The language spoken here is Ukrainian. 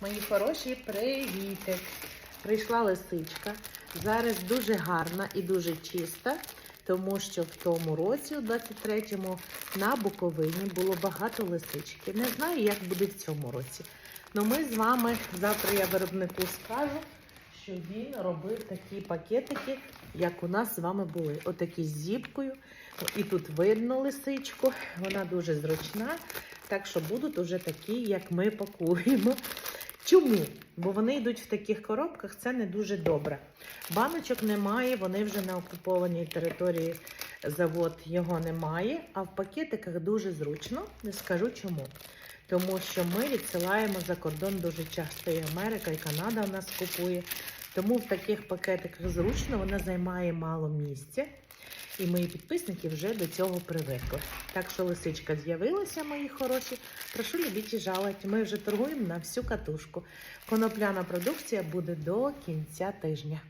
Мої хороші, привітик! Прийшла лисичка. Зараз дуже гарна і дуже чиста, тому що в тому році, у 23-му, на Буковині було багато лисички. Не знаю, як буде в цьому році. Ну ми з вами завтра я виробнику скажу, що він робив такі пакетики, як у нас з вами були. Отакі з зіпкою. І тут видно лисичку, вона дуже зручна. Так що будуть уже такі, як ми пакуємо. Чому? Бо вони йдуть в таких коробках, це не дуже добре. Баночок немає, вони вже на окупованій території завод його немає, а в пакетиках дуже зручно. Не скажу чому. Тому що ми відсилаємо за кордон дуже часто і Америка, і Канада у нас купує. Тому в таких пакетиках зручно, вона займає мало місця. І мої підписники вже до цього привикли. Так що лисичка з'явилася, мої хороші. Прошу любіть і жалувати. Ми вже торгуємо на всю катушку. Конопляна продукція буде до кінця тижня.